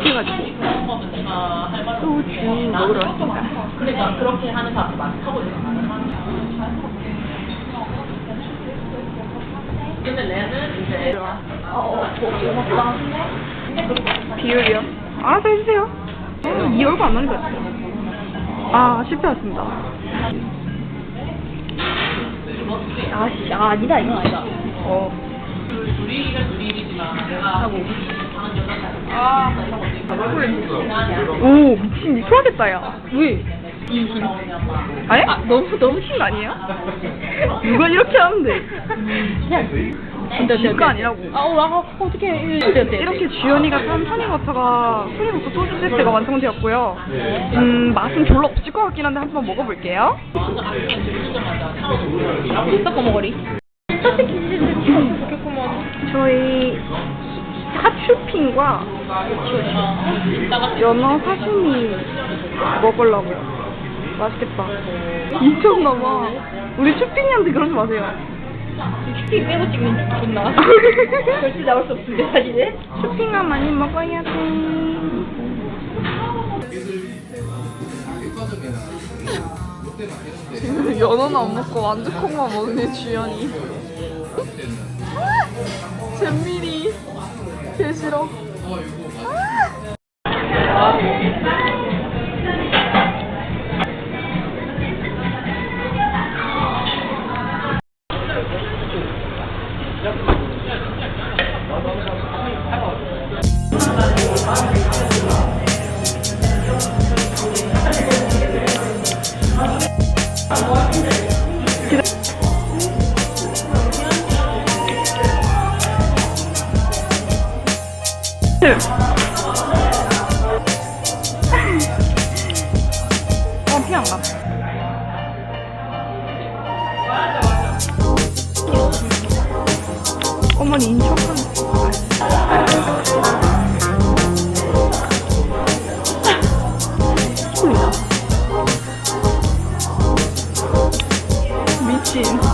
해가지고 소주 먹으러 왔습니다. 그러니까 그렇게 하는 사람이 많다고 근데 얘는 이제 어, 비율이요? 알아서 해주세요. 어, 이 얼굴 안 나는 것 같아요. 아, 실패했습니다. 아, 씨, 아, 아니다, 이건 아니다. 어. 둘이가 둘이지만 내가 하고 아, 오, 미친, 니 토하겠다, 야. 왜? 아니? 아, 너무, 너무 신 거 아니에요? 누가 이렇게 하는데? 근데 제거 아니라고. 아, 어, 아. 어때, 어때? 이렇게 주연이가 산 타닝워터가 소리부터 소주 세트가 완성되었고요. 음, 맛은 별로 없을 것 같긴 한데 한번 먹어볼게요. 섞어 먹으리. 저희 사추핑과 연어 사시미 먹으려고요. 맛있겠다. 미쳤나봐. 우리 추핑이한테 그러지 마세요. 피 빼고 찍는 존나. 절대 나올 수 없는데, 사진에. 추핑아 많이 먹어야 돼. 연어는 안 먹고 완두콩만 먹는 주연이. 잼민이. 개 싫어. 아, 이거 맞아. 립스틱 어, 피안 가. 어머니 인천근 미친.